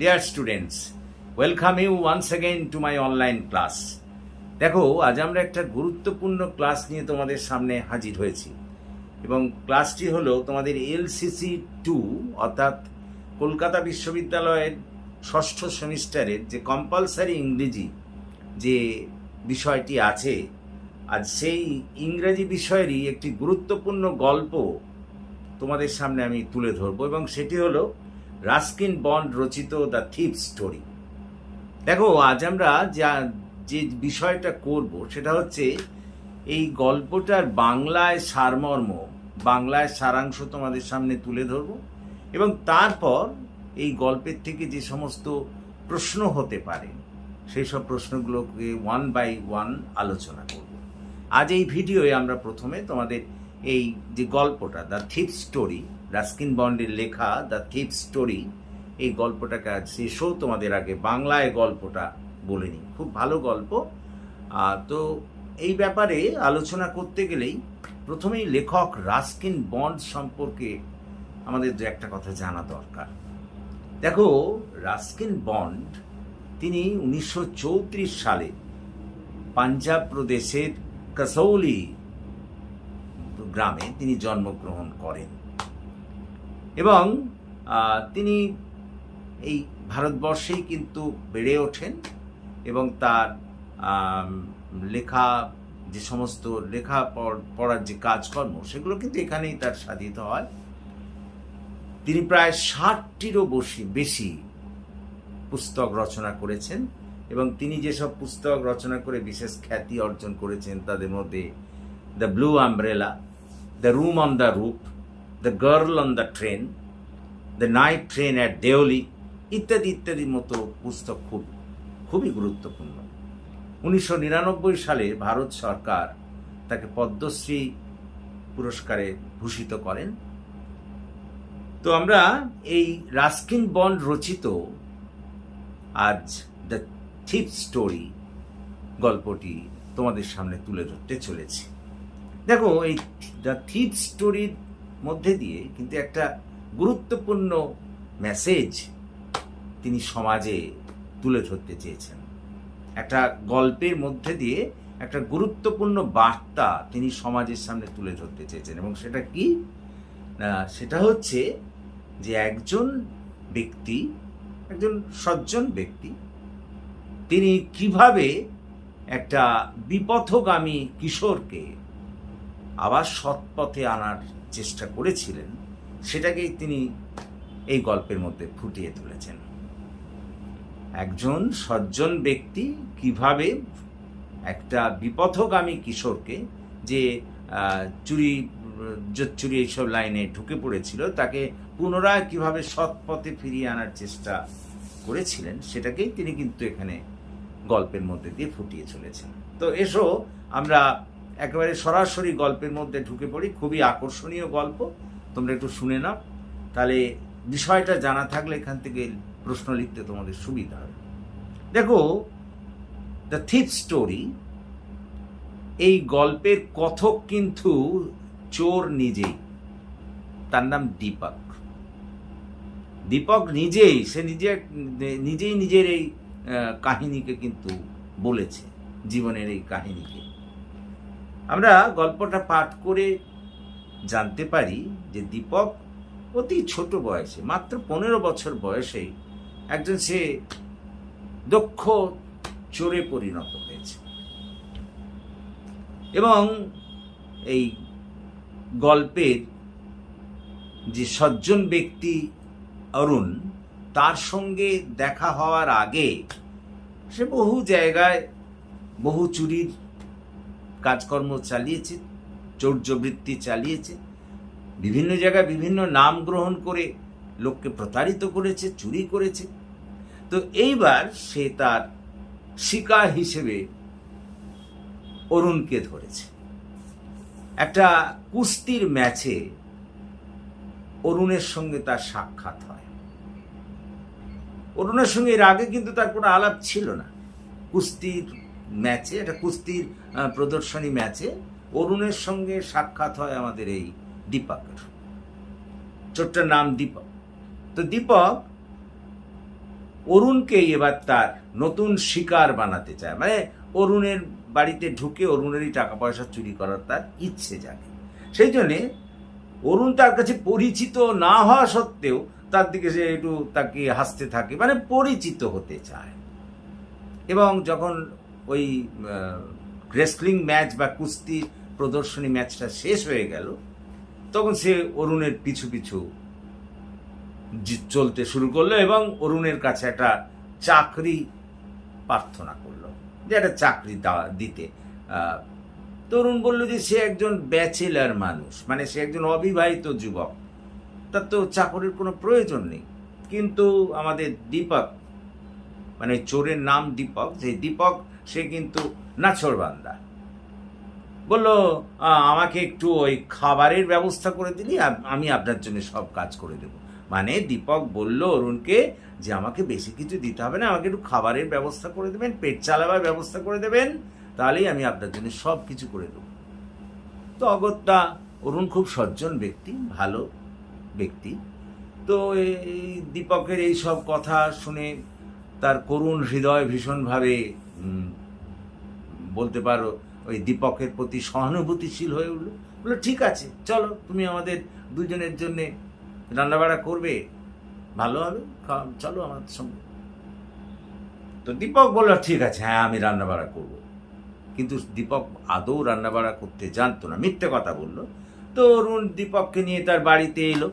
Dear students welcome you once again to my online class দেখো, আজ আমরা একটা গুরুত্বপূর্ণ ক্লাস নিয়ে তোমাদের সামনে হাজির হয়েছি। এবং ক্লাসটি হলো তোমাদের এলসিসি টু অর্থাৎ কলকাতা বিশ্ববিদ্যালয়ের ষষ্ঠ সেমিস্টারের যে কম্পালসারি ইংরেজি যে বিষয়টি আছে, আজ সেই ইংরেজি বিষয়েরই একটি গুরুত্বপূর্ণ গল্প তোমাদের সামনে আমি তুলে ধরবো। এবং সেটি হলো রাস্কিন বন্ড রচিত দ্য থিপ স্টোরি দেখো, আজ আমরা যা, যে বিষয়টা করব, সেটা হচ্ছে এই গল্পটার বাংলায় সারমর্ম, বাংলায় সারাংশ তোমাদের সামনে তুলে ধরব এবং তারপর এই গল্পের থেকে যে সমস্ত প্রশ্ন হতে পারে, সেই সব প্রশ্নগুলোকে ওয়ান বাই ওয়ান আলোচনা করব। আজ এই ভিডিওয়ে আমরা প্রথমে তোমাদের এই যে গল্পটা দ্য থিপ স্টোরি রাস্কিন বন্ডের লেখা দ্য থিপ স্টোরি, এই গল্পটাকে আজ শেষও তোমাদের আগে বাংলায় গল্পটা বলে নিই। খুব ভালো গল্প। তো এই ব্যাপারে আলোচনা করতে গেলেই প্রথমেই লেখক রাস্কিন বন্ড সম্পর্কে আমাদের দু একটা কথা জানা দরকার। দেখো, রাস্কিন বন্ড তিনি উনিশশো চৌত্রিশ সালে পাঞ্জাব প্রদেশের কাসৌলি গ্রামে তিনি জন্মগ্রহণ করেন। এবং তিনি এই ভারতবর্ষেই কিন্তু বেড়ে ওঠেন এবং তার লেখা, যে সমস্ত লেখা পড়ার যে কাজকর্ম, সেগুলো কিন্তু এখানেই তার সাধিত হয়। তিনি প্রায় ষাটটিরও বসি, বেশি পুস্তক রচনা করেছেন এবং তিনি যেসব পুস্তক রচনা করে বিশেষ খ্যাতি অর্জন করেছেন, তাদের মধ্যে the blue umbrella the room on the roof the girl on the train the night train at Deoli ইত্যাদি ইত্যাদির মতো পুস্তক খুব, খুবই গুরুত্বপূর্ণ। উনিশশো নিরানব্বই সালে ভারত সরকার তাকে পদ্মশ্রী পুরস্কারে ভূষিত করেন। তো আমরা এই রাস্কিন বন্ড রচিত আজ দ্য থিপ স্টোরি গল্পটি তোমাদের সামনে তুলে ধরতে চলেছি। দেখো, এই দ্য থিপ স্টোরির মধ্যে দিয়ে কিন্তু একটা গুরুত্বপূর্ণ মেসেজ তিনি সমাজে তুলে ধরতে চেয়েছেন। একটা গল্পের মধ্যে দিয়ে একটা গুরুত্বপূর্ণ বার্তা তিনি সমাজের সামনে তুলে ধরতে চেয়েছেন এবং সেটা কি? সেটা হচ্ছে যে একজন ব্যক্তি, একজন সজ্জন ব্যক্তি, তিনি কীভাবে একটা বিপথগামী কিশোরকে আবার সৎপথে আনার চেষ্টা করেছিলেন, সেটাকেই তিনি এই গল্পের মধ্যে ফুটিয়ে তুলেছেন। একজন সজ্জন ব্যক্তি কীভাবে একটা বিপথগামী কিশোরকে যে চুরি চুরি এইসব লাইনে ঢুকে পড়েছিল, তাকে পুনরায় কীভাবে সৎ পথে ফিরিয়ে আনার চেষ্টা করেছিলেন, সেটাকেই তিনি কিন্তু এখানে গল্পের মধ্যে দিয়ে ফুটিয়ে চলেছেন। তো এসো, আমরা একেবারে সরাসরি গল্পের মধ্যে ঢুকে পড়ি। খুবই আকর্ষণীয় গল্প। তোমরা একটু শুনে নাও। তাহলে বিষয়টা জানা থাকলে এখান থেকে প্রশ্ন লিখতে তোমাদের সুবিধা হবে। দেখো দ্য থিপ স্টোরি এই গল্পের কথক কিন্তু চোর নিজেই। তার নাম দীপক। দীপক নিজেই, সে নিজে, নিজেই নিজের এই কাহিনীকে কিন্তু বলেছে, জীবনের এই কাহিনীকে। আমরা গল্পটা পাঠ করে জানতে পারি যে দীপক অতি ছোট বয়সে, মাত্র পনেরো বছর বয়সেই একজন সে দক্ষ চোরে পরিণত হয়েছে। এবং এই গল্পের যে সজ্জন ব্যক্তি অরুণ, তার সঙ্গে দেখা হওয়ার আগে সে বহু জায়গায় বহু চুরির কাজকর্ম চালিয়েছে, চৌর্যবৃত্তি চালিয়েছে, বিভিন্ন জায়গায় বিভিন্ন নাম গ্রহণ করে লোককে প্রতারিত করেছে, চুরি করেছে। তো এইবার সে তার শিকার হিসেবে অরুণকে ধরেছে। একটা কুস্তির ম্যাচে অরুণের সঙ্গে তার সাক্ষাৎ হয়। অরুণের সঙ্গে এর আগে কিন্তু তার কোনো আলাপ ছিল না। কুস্তির ম্যাচে, একটা কুস্তির প্রদর্শনী ম্যাচে অরুণের সঙ্গে সাক্ষাৎ হয় আমাদের এই দীপকের। ছোট্ট নাম দীপক। তো দীপক অরুণকেই এবার তার নতুন শিকার বানাতে চায়। মানে অরুণের বাড়িতে ঢুকে অরুণেরই টাকা পয়সা চুরি করার তার ইচ্ছে জাগে। সেই জন্যে অরুণ তার কাছে পরিচিত না হওয়া সত্ত্বেও তার দিকে সে একটু তাকে হাসতে থাকে মানে পরিচিত হতে চায়। এবং যখন ওই রেসলিং ম্যাচ বা কুস্তি প্রদর্শনী ম্যাচটা শেষ হয়ে গেল, তখন সে অরুণের পিছু পিছু চলতে শুরু করল এবং অরুণের কাছে একটা চাকরি প্রার্থনা করল, যে একটা চাকরি দিতে। তরুণ বলল যে সে একজন ব্যাচেলার মানুষ মানে সে একজন অবিবাহিত যুবক, তার তো চাকরির কোনো প্রয়োজন নেই। কিন্তু আমাদের দীপক মানে চোরের নাম দীপক যে দীপক সে কিন্তু নাছরবান্দা বলল "আহ, আমাকে একটু ওই খাবারের ব্যবস্থা করে দিলি আমি আপনার জন্য সব কাজ করে দেব। মানে দীপক বলল অরুণকে যে আমাকে বেশি কিছু দিতে হবে না আমাকে একটু খাবারের ব্যবস্থা করে দেবেন পেট চালাবার ব্যবস্থা করে দেবেন তাহলেই আমি আপনার জন্য সব কিছু করে দেবো। তো অগত্যা অরুণ খুব সজ্জন ব্যক্তি ভালো ব্যক্তি। তো এই দীপকের এই সব কথা শুনে তার করুণ হৃদয় ভীষণভাবে বলতে পারো, ওই দীপকের প্রতি সহানুভূতিশীল হয়ে উঠল। বলল, ঠিক আছে, চলো, তুমি আমাদের দুজনের জন্যে রান্নাবাড়া করবে। ভালো হবে চলো আমার সঙ্গে। তো দীপক বলল, ঠিক আছে হ্যাঁ আমি রান্নাবাড়া করব। কিন্তু দীপক আদৌ রান্নাবাড়া করতে জানতো না, মিথ্যে কথা বলল। তো অরুণ দীপককে নিয়ে তার বাড়িতে এলো।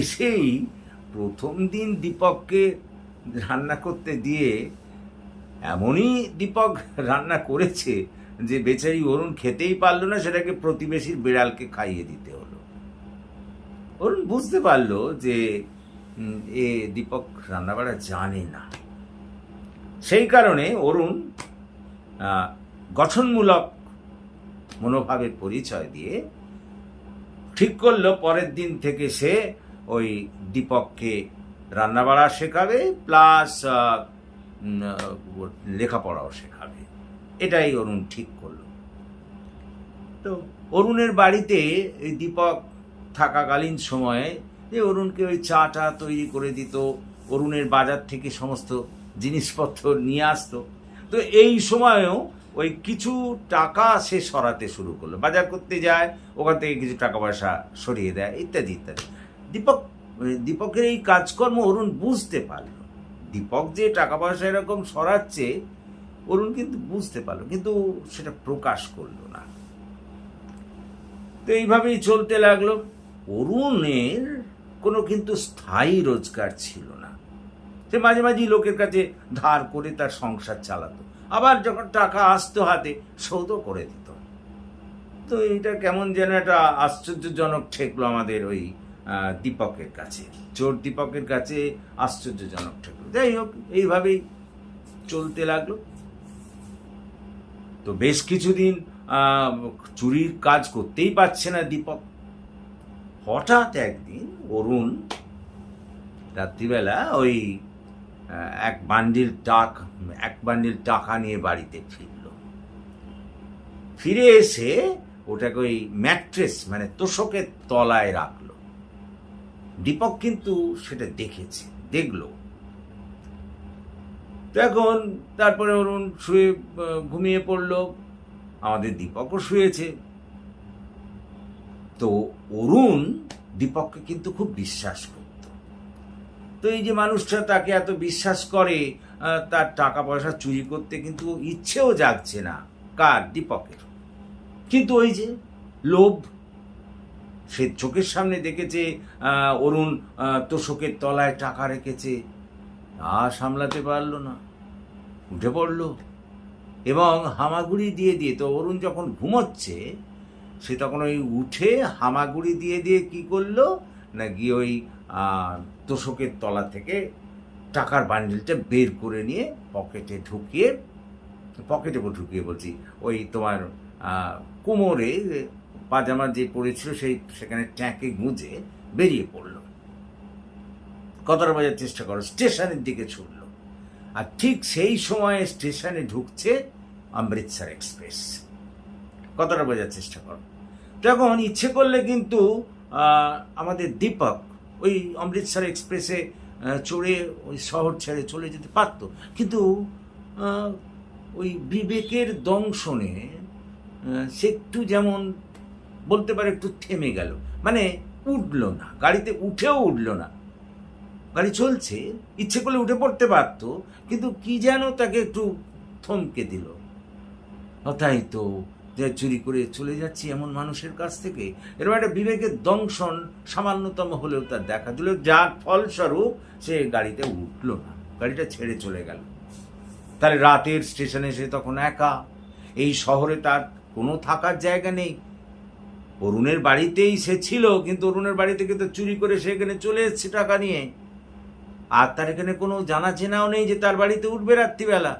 এসেই প্রথম দিন দীপককে রান্না করতে দিয়ে এমনই দীপক রান্না করেছে যে বেচারি অরুণ খেতেই পারল না, সেটাকে প্রতিবেশীর বিড়ালকে খাইয়ে দিতে হলো। অরুণ বুঝতে পারল যে এ দীপক রান্নাবাড়া জানে না। সেই কারণে অরুণ গঠনমূলক মনোভাবের পরিচয় দিয়ে ঠিক করল, পরের দিন থেকে সে ওই দীপককে রান্নাবাড়া শেখাবে, প্লাস লেখাপড়াও শেখাবে। এটাই অরুণ ঠিক করল। তো অরুণের বাড়িতে এই দীপক থাকাকালীন সময়ে যে অরুণকে ওই চা টা তৈরি করে দিত, অরুণের বাজার থেকে সমস্ত জিনিসপত্র নিয়ে আসতো। তো এই সময়েও ওই কিছু টাকা সে সরাতে শুরু করল। বাজার করতে যায়, ওখান থেকে কিছু টাকা পয়সা সরিয়ে দেয়, ইত্যাদি ইত্যাদি। দীপক, দীপকের এই কাজকর্ম অরুণ বুঝতে পারল। দীপক যে টাকা পয়সা এরকম সরাচ্ছে, অরুণ কিন্তু বুঝতে পারল, কিন্তু সেটা প্রকাশ করল না। তো এইভাবেই চলতে লাগল। অরুণের কোনো কিন্তু স্থায়ী রোজগার ছিল না। সে মাঝে মাঝে লোকের কাছে ধার করে তার সংসার চালাতো। আবার যখন টাকা আসতো হাতে শোধও করে দিত। তো এটা কেমন যেন একটা আশ্চর্যজনক ঠেকলো আমাদের ওই দীপকের কাছে। চোর দীপকের কাছে আশ্চর্যজনক ঠেকলো যাই হোক এইভাবেই চলতে লাগল। তো বেশ কিছুদিন চুরির কাজ করতেই পারছে না দীপক। হঠাৎ একদিন অরুণ রাত্রিবেলা ওই এক বান্ডিল টাক, এক বান্ডিল টাকা নিয়ে বাড়িতে ফিরল। ফিরে এসে ওটাকে ওই ম্যাট্রেস মানে তোষকের তলায় রাখল। দীপক কিন্তু সেটা দেখেছে, দেখল। তো এখন তারপরে অরুণ শুয়ে ঘুমিয়ে পড়ল। আমাদের দীপকও শুয়েছে। তো অরুণ দীপককে কিন্তু খুব বিশ্বাস করত। তো এই যে মানুষটা তাকে এত বিশ্বাস করে তার টাকা পয়সা চুরি করতে কিন্তু ইচ্ছেও জাগছে না কার, দীপকের। কিন্তু ওই যে লোভ সে চোখের সামনে দেখেছে অরুণ তোষকের তলায় টাকা রেখেছে। আর সামলাতে পারল না। উঠে পড়ল। এবং হামাগুড়ি দিয়ে দিয়ে, তো অরুণ যখন ঘুমোচ্ছে, সে তখন ওই উঠে হামাগুড়ি দিয়ে দিয়ে কি করল? না গিয়ে ওই তোষকের তলা থেকে টাকার বান্ডিলটা বের করে নিয়ে পকেটে ঢুকিয়ে পকেটে ঢুকিয়ে বলছি, ওই তোমার কোমরে পাজামা যে পড়েছিল সেই সেখানে ট্যাঁকে গুঁজে বেরিয়ে পড়ল। কথাটা বাজার চেষ্টা করো, স্টেশনের দিকে ছুটলো। আর ঠিক সেই সময়ে স্টেশনে ঢুকছে অমৃতসর এক্সপ্রেস। কথাটা বোঝার চেষ্টা করো। তখন ইচ্ছে করলে কিন্তু আমাদের দীপক ওই অমৃতসর এক্সপ্রেসে চড়ে ওই শহর ছেড়ে চলে যেতে পারতো। কিন্তু ওই বিবেকের দংশনে সে একটু যেমন বলতে পারে একটু থেমে গেল। মানে উঠল না, গাড়িতে উঠেও উঠল না। গাড়ি চলছে, ইচ্ছে করলে উঠে পড়তে পারতো, কিন্তু কি যেন তাকে একটু থমকে দিল। তাই তো যে চুরি করে চলে যাচ্ছি এমন মানুষের কাছ থেকে, এরকম একটা বিবেকের দংশন সামান্যতম হলেও তার দেখা দিল, যার ফলস্বরূপ সে গাড়িতে উঠল না, গাড়িটা ছেড়ে চলে গেল। তাহলে রাতের স্টেশনে সে তখন একা, এই শহরে তার কোনো থাকার জায়গা নেই অরুণের বাড়িতেই সে ছিল, কিন্তু অরুণের বাড়ি থেকে তো চুরি করে সে এখানে চলে এসছে টাকা নিয়ে। আর তার এখানে কোনো জানা চেনাও নেই যে তার বাড়িতে উঠবে রাত্রিবেলা।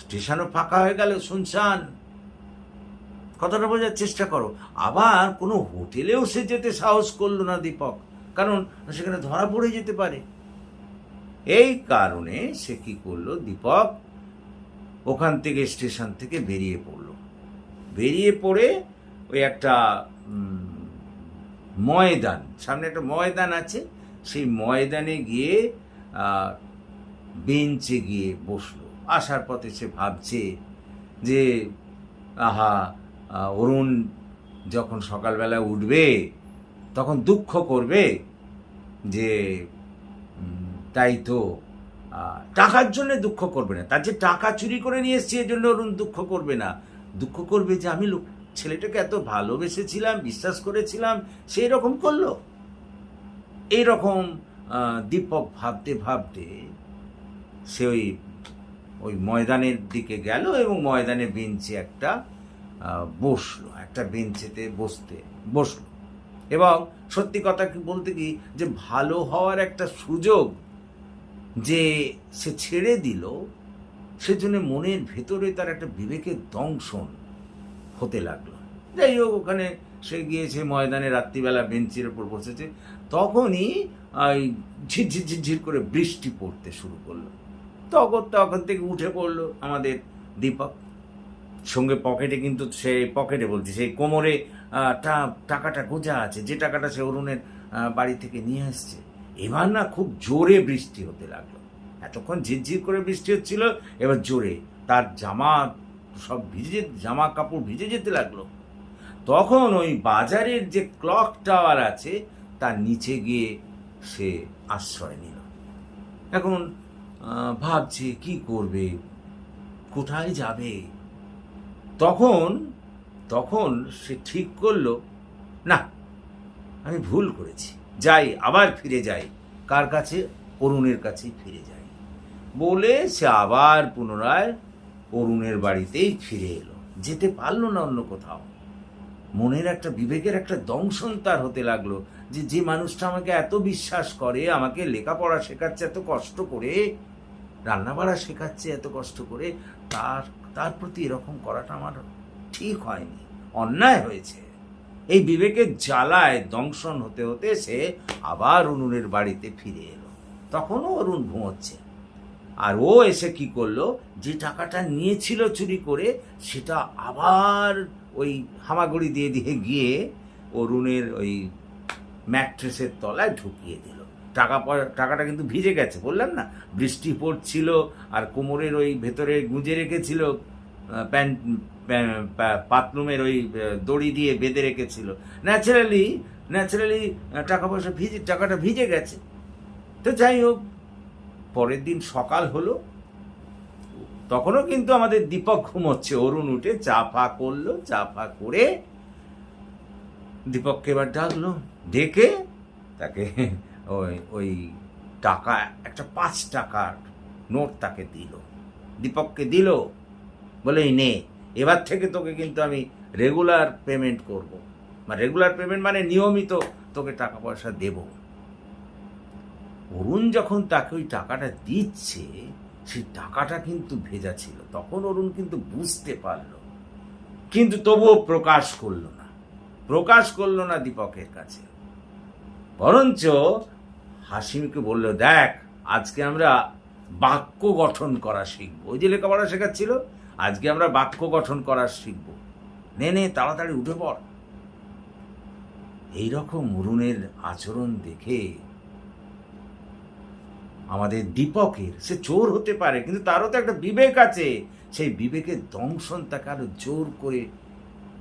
স্টেশনও ফাঁকা হয়ে গেল শুনশান কথাটা বোঝার চেষ্টা করো। আবার কোনো হোটেলেও সে যেতে সাহস করল না দীপক, কারণ সেখানে ধরা পড়ে যেতে পারে। এই কারণে সে কি করল দীপক? ওখান থেকে স্টেশন থেকে বেরিয়ে পড়ল। বেরিয়ে পড়ে ওই একটা ময়দান, সামনে একটা ময়দান আছে, সেই ময়দানে গিয়ে বেঞ্চে গিয়ে বসল। আসার পথে সে ভাবছে যে, আহা অরুণ যখন সকালবেলা উঠবে, তখন দুঃখ করবে যে তাই তো টাকার জন্য দুঃখ করবে না। তার যে টাকা চুরি করে নিয়ে এসছে এর জন্য অরুণ দুঃখ করবে না। দুঃখ করবে যে, আমি লোক ছেলেটাকে এত ভালোবেসেছিলাম, বিশ্বাস করেছিলাম, সেই রকম করল। এইরকম দীপক ভাবতে ভাবতে সে ওই ওই ময়দানের দিকে গেল এবং ময়দানে বেঞ্চে একটা বসল, একটা বেঞ্চেতে বসতে, বসল। এবং সত্যি কথা কি বলতে কি, যে ভালো হওয়ার একটা সুযোগ যে সে ছেড়ে দিল, সেজন্য মনের ভেতরে তার একটা বিবেকের দংশন হতে লাগল। যাই হোক, ওখানে সে গিয়েছে, ময়দানে রাত্রিবেলা বেঞ্চের ওপর বসেছে। তখনই ওই ঝিরঝির ঝিরঝির করে বৃষ্টি পড়তে শুরু করল। তখন তখন থেকে উঠে পড়ল আমাদের দীপক। সঙ্গে পকেটে কিন্তু সে, পকেটে বলছি, সেই কোমরে টাকাটা গোজা আছে, যে টাকাটা সে অরুণের বাড়ি থেকে নিয়ে আসছে। এবার না খুব জোরে বৃষ্টি হতে লাগল। এতক্ষণ ঝিরঝির করে বৃষ্টি হচ্ছিল, এবার জোরে। তার জামা সব ভিজে, জামা কাপড় ভিজে যেতে লাগল। তখন ওই বাজারের যে ক্লক টাওয়ার আছে, তার নিচে গিয়ে সে আশ্রয় নিল। এখন ভাবছে, কি করবে? কোথায় যাবে? তখন তখন সে ঠিক করল, না, আমি ভুল করেছি। যাই, আবার ফিরে যাই। কার কাছে? অরুণের কাছেই ফিরে যাই। বলে সে আবার পুনরায় অরুণের বাড়িতেই ফিরে এলো। যেতে পারল না অন্য কোথাও। মনের একটা বিবেকের একটা দংশন তার হতে লাগল যে যে মানুষটা আমাকে এত বিশ্বাস করে, আমাকে লেখাপড়া শেখাচ্ছে এত কষ্ট করে, রান্নাবাড়া শেখাচ্ছে এত কষ্ট করে, তার তার প্রতি এরকম করাটা আমার ঠিক হয়নি, অন্যায় হয়েছে। এই বিবেকের জ্বালায় দংশন হতে হতে সে আবার অরুণের বাড়িতে ফিরে এলো। তখনও অরুণ ঘুমোচ্ছে। আর ও এসে কি করল? যে টাকাটা নিয়েছিল চুরি করে, সেটা আবার ওই হামাগুড়ি দিয়ে দিয়ে গিয়ে অরুণের ওই ম্যাট্রেসের তলায় ঢুকিয়ে দিল। টাকা টাকাটা কিন্তু ভিজে গেছে, বললাম না? বৃষ্টি পড়ছিল আর কোমরের ওই ভেতরে গুঁজে রেখেছিল প্যান্ট পাতলুমের ওই দড়ি দিয়ে বেঁধে রেখেছিল। ন্যাচারালি ন্যাচারালি টাকা পয়সা ভিজে, টাকাটা ভিজে গেছে। তো যাই হোক পরের দিন সকাল হলো, তখনও কিন্তু আমাদের দীপক ঘুমোচ্ছে। অরুণ উঠে চা ফা করল, চা ফা করে দীপককে এবার ডাকলো, ডেকে তাকে ওই ওই টাকা, একটা পাঁচ টাকার নোট তাকে দিল। দীপককে দিল, বলে, "এই নে, এবার থেকে তোকে কিন্তু আমি রেগুলার পেমেন্ট করব। মানে রেগুলার পেমেন্ট মানে নিয়মিত তোকে টাকা পয়সা দেব। অরুণ যখন তাকে ওই টাকাটা দিচ্ছে, সেই টাকাটা কিন্তু ভেজা ছিল। তখন অরুণ কিন্তু বুঝতে পারল। কিন্তু তবুও প্রকাশ করল না। প্রকাশ করল না দীপকের কাছে। বরঞ্চ হাসিমকে বলল, দেখ, আজকে আমরা বাক্য গঠন করা শিখব। ওই যে লেখাপড়া শেখাচ্ছিল, আজকে আমরা বাক্য গঠন করা শিখব। নে নে, তাড়াতাড়ি উঠে পড়। এইরকম অরুণের আচরণ দেখে আমাদের দীপকের। সে চোর হতে পারে, কিন্তু তারও তো একটা বিবেক আছে। সেই বিবেকের দংশন তাকে আরও জোর করে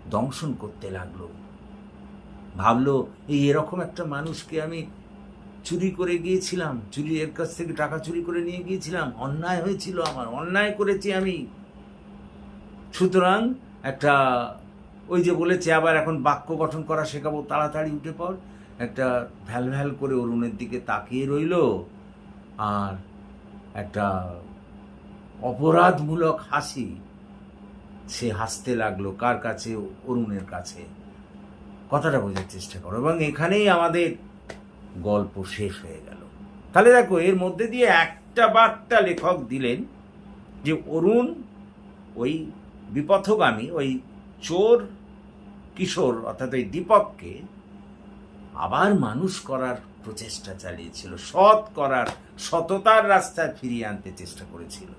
দংশন করতে লাগল। ভাবলো, এই এরকম একটা মানুষকে আমি চুরি করে গিয়েছিলাম, চুরি এর কাছ থেকে টাকা চুরি করে নিয়ে গিয়েছিলাম, অন্যায় হয়েছিল আমার, অন্যায় করেছি আমি। সুতরাং একটা, ওই যে বলেছে, আবার এখন বাক্য গঠন করা শেখাবো, তাড়াতাড়ি উঠে পড়। একটা ভ্যাল ভ্যাল করে অরুণের দিকে তাকিয়ে রইল। আর একটা অপরাধমূলক হাসি সে হাসতে লাগল কার কাছে? অরুণের কাছে। কথাটা বোঝার চেষ্টা করো এবং এখানেই আমাদের গল্প শেষ হয়ে গেল। তাহলে দেখো, এর মধ্যে দিয়ে একটা বার্তা লেখক দিলেন যে অরুণ ওই বিপথগামী, ওই চোর কিশোর, অর্থাৎ ওই দীপককে আবার মানুষ করার প্রচেষ্টা চালিয়েছিল, সৎ করার, সততার রাস্তায় ফিরিয়ে আনতে চেষ্টা করেছিল।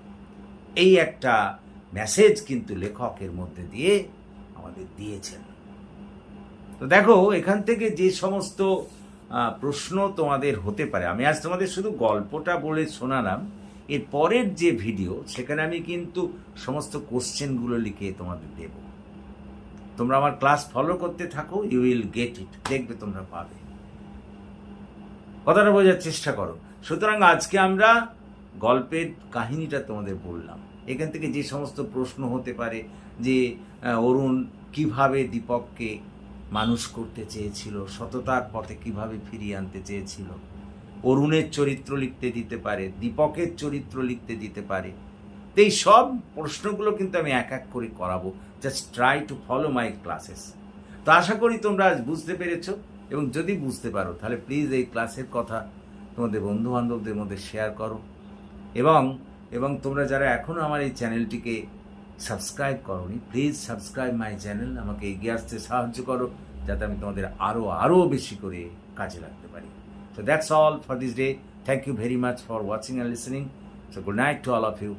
এই একটা মেসেজ কিন্তু লেখকের মধ্যে দিয়ে আমাদের দিয়েছেন। তো দেখো, এখান থেকে যে সমস্ত প্রশ্ন তোমাদের হতে পারে, আমি আজ তোমাদের শুধু গল্পটা বলে শোনালাম, এর পরের যে ভিডিও সেখানে আমি কিন্তু সমস্ত কোশ্চেনগুলো লিখে তোমাদের দেব। তোমরা আমার ক্লাস ফলো করতে থাকো ইউ উইল গেট ইট দেখবে তোমরা পাবে। কথাটা বোঝার চেষ্টা করো। সুতরাং আজকে আমরা গল্পের কাহিনীটা তোমাদের বললাম। এখান থেকে যে সমস্ত প্রশ্ন হতে পারে যে অরুণ কীভাবে দীপককে মানুষ করতে চেয়েছিল, সততার পথে কীভাবে ফিরিয়ে আনতে চেয়েছিল, অরুণের চরিত্র লিখতে দিতে পারে, দীপকের চরিত্র লিখতে দিতে পারে। তো এই সব প্রশ্নগুলো কিন্তু আমি এক এক করে করাবো। Just try to follow my classes তো আশা করি তোমরা আজ বুঝতে পেরেছ। এবং যদি বুঝতে পারো, তাহলে প্লিজ এই ক্লাসের কথা তোমাদের বন্ধু বান্ধবদের মধ্যে শেয়ার করো এবং এবং তোমরা যারা এখনও আমার এই চ্যানেলটিকে সাবস্ক্রাইব করোনি প্লিজ সাবস্ক্রাইব মাই চ্যানেল আমাকে এগিয়ে আসতে সাহায্য করো, যাতে আমি তোমাদের আরও আরও বেশি করে কাজে লাগতে পারি So that's all for this day. Thank you very much for watching and listening. So good night to all of you.